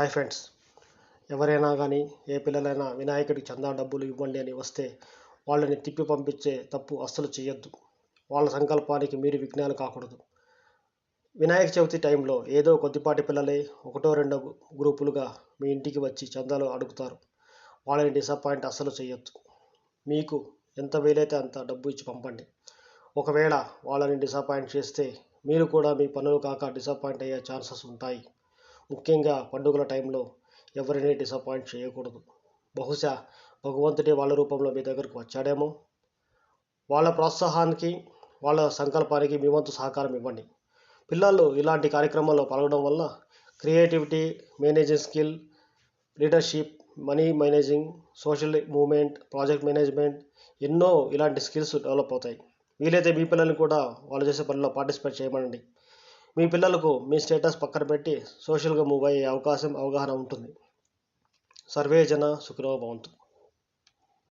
Hi friends. ఎవరైనా కానీ ఏ పిల్లలైనా వినాయకుడికి చందా డబ్బులు ఇవ్వండి అని వస్తే వాళ్ళని తిప్పి పంపించే తప్పు అస్సలు చేయొద్దు వాళ్ళ సంకల్పానికి మీరు విఘ్నాలు కాకూడదు. వినాయక చవితి టైంలో ఏదో కొద్దిపాటి పిల్లలే ఒకటో రెండో గ్రూపులుగా మీ ఇంటికి వచ్చి చందాలు అడుగుతారు. వాళ్ళని డిసప్పాయింట్ అస్సలు చేయొద్దు మీకు ఎంత వీలైతే అంత డబ్బు ఇచ్చి పంపండి. ఒకవేళ వాళ్ళని డిసప్పాయింట్ చేస్తే మీరు కూడా మీ పనులు కాక డిసప్పాయింట్ అయ్యే ఛాన్సెస్ ఉంటాయి. ముఖ్యంగా పండుగల టైంలో ఎవరిని డిసప్పాయింట్ చేయకూడదు. బహుశా భగవంతుడే వాళ్ళ రూపంలో మీ దగ్గరకు వచ్చాడేమో. వాళ్ళ ప్రోత్సాహానికి వాళ్ళ సంకల్పానికి మీ వంతు సహకారం ఇవ్వండి. పిల్లలు ఇలాంటి కార్యక్రమాల్లో పాల్గొనడం వల్ల creativity managing skill leadership money managing social movement project management ఎన్నో ఇలాంటి స్కిల్స్ డెవలప్ అవుతాయి. వీలైతే మీ పిల్లల్ని కూడా వాళ్ళు చేసే పనిలో పార్టిసిపేట్ చేయమనండి. మీ పిల్లలకు మీ స్టేటస్ పక్కన పెట్టి సోషల్గా మూవ్ అయ్యే అవకాశం అవగాహన ఉంటుంది. సర్వే జన సుఖినో భవంతు.